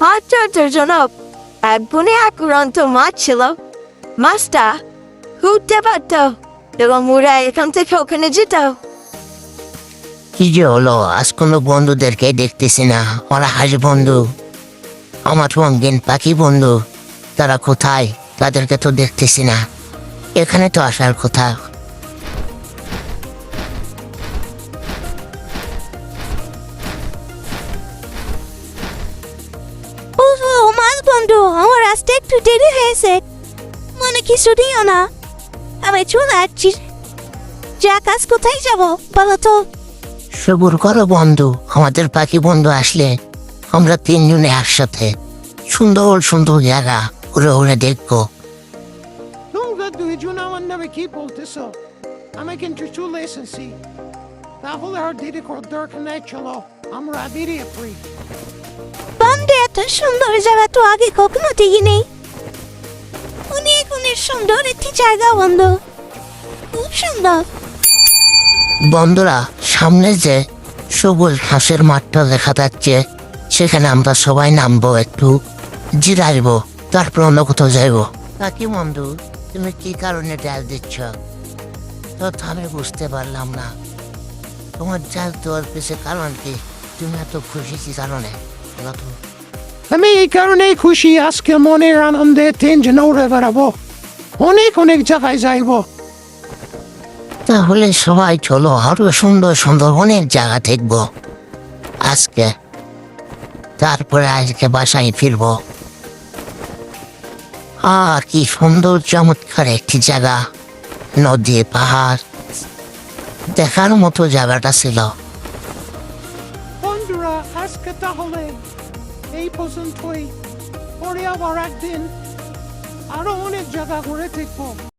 আশ্চর্য জনক এক বনে এক উড়ন্ত মাছ ছিল মাছটা উঠতে পারত এবং ওরা এখান থেকে ওখানে যেত কি যে হলো আজ কোনো বন্ধুদেরকে দেখতেছি না ওরা হাস বন্ধু আমার রঙিন পাখি বন্ধু তারা কোথায় তাদেরকে তো দেখতেছি না এখানে তো আসার কথা দেরি হয়েছে। মনে কিছু দিও না। আমি চলে আসছি। যা কাজ কোথায় যাব বলো তো? সবুর করো বন্ধু আমাদের পাখি বন্ধু আসলে। আমরা তিনজনে একসাথে। সুন্দর সুন্দর জায়গা ঘুরে ঘুরে দেখব। তোমরা দুইজন আমার নামে কি বলতেছ? আমাকে কিন্তু চলে এসেছি। তাহলে আর দেরি করার দরকার নেই চলো আমরা বেরিয়ে পড়ি। বন্ধু এত সুন্দর জায়গা তো আগে কখনো দেখিনি। অনেক সুন্দর একটি জায়গা বন্ধু। খুব সুন্দর। বন্ধুরা সামনে যে সবুজ ঘাসের মাঠটা দেখা যাচ্ছে সেখানে আমরা সবাই নামবো একটু জিরাইবো তারপর অন্য কোথাও যাইবো। কাকি বন্ধু তুমি কি কারণে ডাল দিচ্ছ? তো আমি বুঝতে পারলাম না। তোমার জাল দেওয়ার পিছে কারণ কি? তুমি এত খুশি কি কারণে আমি এই কারণেই খুশি আজকে মনের আনন্দে তিনজন উড়ে বেড়াবো। অনেক অনেক জায়গায় যাইবো। তাহলে সবাই চলো আরও সুন্দর সুন্দর অনেক জায়গা দেখব। আজকে তারপরে আজকে বাসায় ফিরবো। আহ কি সুন্দর চমৎকার একটি জায়গা। নদী পাহাড় দেখার মতো জায়গাটা ছিল। বন্ধুরা আজকে তাহলে এই পর্যন্তই। পরে আবার একদিন আরও জায়গা করে দেখব।